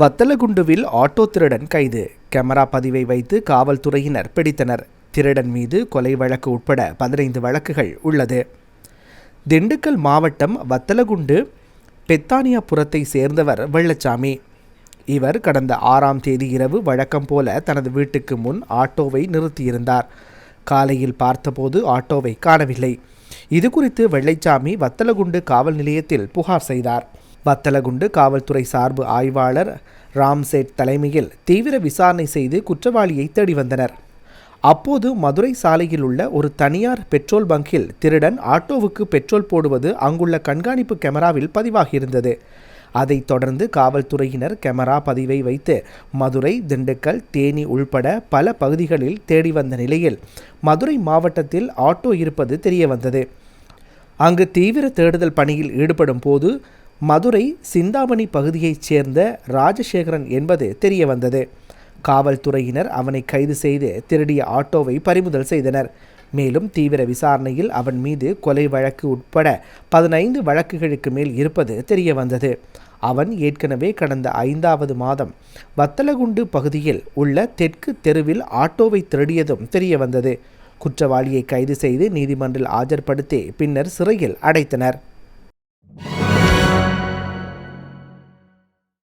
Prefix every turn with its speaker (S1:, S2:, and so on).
S1: வத்தலகுண்டுவில் auto திருடன் கைது. Camera பதிவை வைத்து காவல்துறையினர் பிடித்தனர். திருடன் மீது கொலை வழக்கு உட்பட பதினைந்து வழக்குகள் உள்ளது. திண்டுக்கல் மாவட்டம் வத்தலகுண்டு பெத்தானியாபுரத்தை சேர்ந்தவர் வெள்ளச்சாமி. இவர் கடந்த ஆறாம் தேதி இரவு வழக்கம் போல தனது வீட்டுக்கு முன் ஆட்டோவை நிறுத்தியிருந்தார். காலையில் பார்த்தபோது ஆட்டோவை காணவில்லை. இது குறித்து வெள்ளைச்சாமி வத்தலகுண்டு காவல் நிலையத்தில் புகார் செய்தார். வத்தலகுண்டு காவல்துறை சார்பு ஆய்வாளர் ராம்சேட் தலைமையில் தீவிர விசாரணை செய்து குற்றவாளியை தேடி வந்தனர். அப்போது மதுரை சாலையில் உள்ள ஒரு தனியார் பெட்ரோல் பங்கில் திருடன் ஆட்டோவுக்கு பெட்ரோல் போடுவது அங்குள்ள கண்காணிப்பு கேமராவில் பதிவாகியிருந்தது. அதைத் தொடர்ந்து காவல்துறையினர் கேமரா பதிவை வைத்து மதுரை திண்டுக்கல் தேனி உள்பட பல பகுதிகளில் தேடி வந்த நிலையில் மதுரை மாவட்டத்தில் ஆட்டோ இருப்பது தெரிய வந்தது அங்கு தீவிர தேடுதல் பணியில் ஈடுபடும் போது மதுரை சிந்தாமணி பகுதியைச் சேர்ந்த ராஜசேகரன் என்பது தெரிய வந்தது காவல்துறையினர் அவனை கைது செய்து திருடிய ஆட்டோவை பறிமுதல் செய்தனர். மேலும் தீவிர விசாரணையில் அவன் மீது கொலை வழக்கு உட்பட பதினைந்து வழக்குகளுக்கு மேல் இருப்பது தெரிய வந்தது அவன் ஏற்கனவே கடந்த ஐந்தாவது மாதம் வத்தலகுண்டு பகுதியில் உள்ள தெற்கு தெருவில் ஆட்டோவை திருடியதும் தெரிய வந்தது குற்றவாளியை கைது செய்து நீதிமன்றில் ஆஜர்படுத்தி பின்னர் சிறையில் அடைத்தனர்.